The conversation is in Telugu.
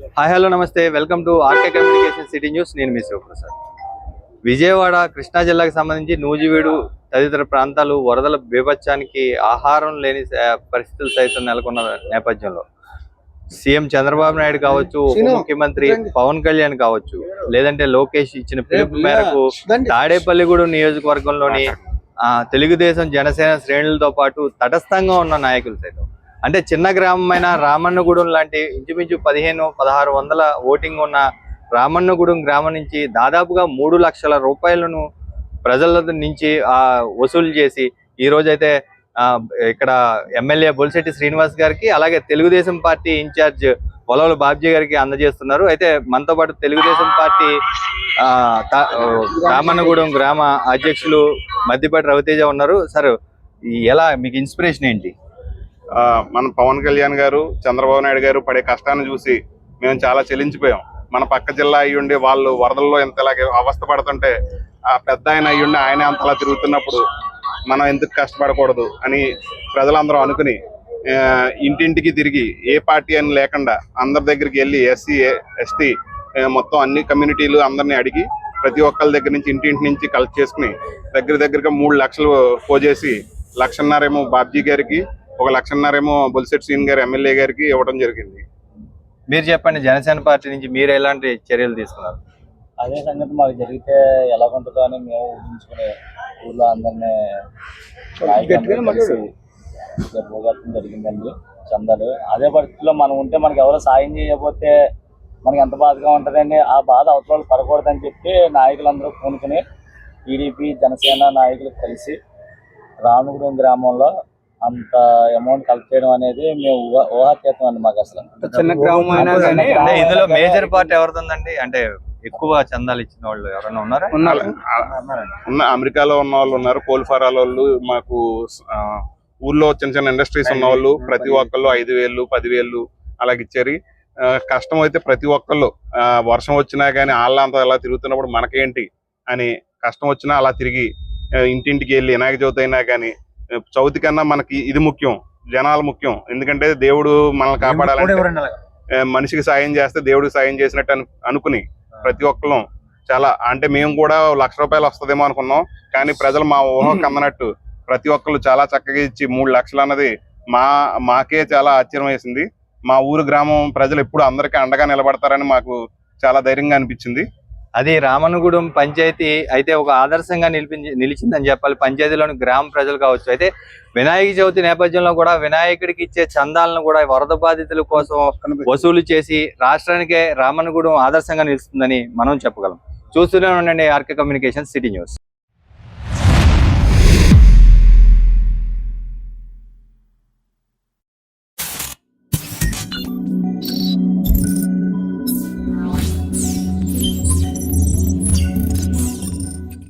హాయ్ హలో నమస్తే. Welcome to RK communication city news. నేను మీ శివప్రసాద్. విజయవాడ కృష్ణా జిల్లాకు సంబంధించి నూజివీడు తదితర ప్రాంతాలు వరదల బీభత్సానికి ఆహారం లేని పరిస్థితులు సైతం నెలకొన్న నేపథ్యంలో. సీఎం చంద్రబాబు నాయుడు కావచ్చు ఉప ముఖ్యమంత్రి పవన్ కళ్యాణ్ కావచ్చు లేదంటే లోకేష్ ఇచ్చిన పిలుపు మేరకు తాడేపల్లిగూడెం నియోజకవర్గంలోని ఆ, తెలుగుదేశం జనసేన శ్రేణులతో పాటు తటస్థంగా ఉన్న నాయకులు సైతం. అంటే చిన్న గ్రామమైన రామన్నగూడెం లాంటి ఇంచుమించు పదిహేను పదహారు వందల ఓటింగ్ ఉన్న రామన్నగూడెం గ్రామం నుంచి దాదాపుగా మూడు లక్షల రూపాయలను ప్రజల నుంచి వసూలు చేసి ఈ రోజైతే ఇక్కడ ఎమ్మెల్యే బొలిశెట్టి శ్రీనివాస్ గారికి అలాగే Telugu Desam party in charge Polavala Babji గారికి అందజేస్తున్నారు. అయితే మనతో పాటు తెలుగుదేశం పార్టీ రామన్నగూడెం గ్రామ అధ్యక్షులు మద్దిపాటి రవితేజ ఉన్నారు. సార్ ఎలా మీకు ఇన్స్పిరేషన్ ఏంటి? మన పవన్ కళ్యాణ్ గారు చంద్రబాబు నాయుడు గారు పడే కష్టాన్ని చూసి మేము చాలా చెలించిపోయాం. మన పక్క జిల్లా అయ్యుండి వాళ్ళు వరదల్లో ఎంతలాగే అవస్థ పడుతుంటే ఆ పెద్ద ఆయన అయ్యుండి ఆయనే అంతలా తిరుగుతున్నప్పుడు మనం ఎందుకు కష్టపడకూడదు అని ప్రజలందరూ అనుకుని ఇంటింటికి తిరిగి ఏ పార్టీ అని లేకుండా అందరి దగ్గరికి వెళ్ళి ఎస్సీ ఎస్టీ మొత్తం అన్ని కమ్యూనిటీలు అందరినీ అడిగి ప్రతి ఒక్కరి దగ్గర నుంచి ఇంటింటి నుంచి కలెక్ట్ చేసుకుని దగ్గర దగ్గరగా మూడు లక్షలు పోజేసి లక్షన్నరేమో బాబ్జీ గారికి ఒక లక్షన్నరేమో బొలిశెట్టి సీన్ గారు ఎమ్మెల్యే గారికి ఇవ్వడం జరిగింది. మీరు చెప్పండి జనసేన పార్టీ నుంచి మీరు ఎలాంటి చర్యలు తీసుకున్నారు? అదే సంగతి మాకు జరిగితే ఎలా ఉంటుందో అని మేము ఊహించుకుని ఊళ్ళో అందరినీ జరగడం జరిగిందండి చందాలు. అదే పరిస్థితిలో మనం ఉంటే మనకి ఎవరో సాయం చేయకపోతే మనకి ఎంత బాధగా ఉంటుందని ఆ బాధ అవతల వాళ్ళు పడకూడదని చెప్పి నాయకులందరూ పూనుకుని టీడీపీ జనసేన నాయకులు కలిసి రామగుడం గ్రామంలో అంత అమౌంట్ కలెక్ట్ చేయడం అనేది మేము ఊహ ఊహాతీతం అండి మాకు అసలు. చిన్న గ్రామం అయినా కానీ అంటే ఇందులో మేజర్ పార్టీ ఎవరిదండి అంటే ఎక్కువ చందాలు ఇచ్చిన వాళ్ళు ఎవరైనా ఉన్నారా? ఉన్నారు. ఉన్న అమెరికాలో ఉన్న వాళ్ళు ఉన్నారు. కోల్ఫారాల వాళ్ళు మాకు ఊర్లో చిన్న చిన్న ఇండస్ట్రీస్ ఉన్న వాళ్ళు ప్రతి ఒక్కళ్ళు ఐదు వేలు పదివేలు అలాగ ఇచ్చారు. ఆ, కష్టం అయితే ప్రతి ఒక్కళ్ళు ఆ, వర్షం వచ్చినా కానీ వాళ్ళంతా అలా తిరుగుతున్నప్పుడు మనకేంటి అని కష్టం వచ్చినా అలా తిరిగి ఇంటింటికి వెళ్ళి వినాయక చవితి అయినా కానీ చవితి కన్నా మనకి ఇది ముఖ్యం జనాలు ముఖ్యం. ఎందుకంటే దేవుడు మనల్ని కాపాడాలంటే మనిషికి సాయం చేస్తే దేవుడికి సాయం చేసినట్టు అను- అనుకుని ప్రతి ఒక్కళ్ళం. చాలా అంటే మేము కూడా లక్ష రూపాయలు వస్తుందేమో అనుకున్నాం. కానీ ప్రజలు మా ఊహకు అందనట్టు ప్రతి ఒక్కళ్ళు చాలా చక్కగా ఇచ్చి మూడు లక్షలు అన్నది మా మాకే చాలా ఆశ్చర్యం వేసింది. మా ఊరు గ్రామం ప్రజలు ఎప్పుడు అందరికీ అండగా నిలబడతారని మాకు చాలా ధైర్యంగా అనిపించింది. అది రామన్నగూడెం పంచాయతీ అయితే ఒక ఆదర్శంగా నిలిపించి నిలిచిందని చెప్పాలి. పంచాయతీలోని గ్రామ ప్రజలు కావచ్చు. అయితే వినాయక చవితి నేపథ్యంలో కూడా వినాయకుడికి ఇచ్చే చందాలను కూడా వరద బాధితుల కోసం వసూలు చేసి రాష్ట్రానికే రామన్నగూడెం ఆదర్శంగా నిలుస్తుందని మనం చెప్పగలం. చూస్తూనే ఉండండి ఆర్కే కమ్యూనికేషన్ సిటీ న్యూస్.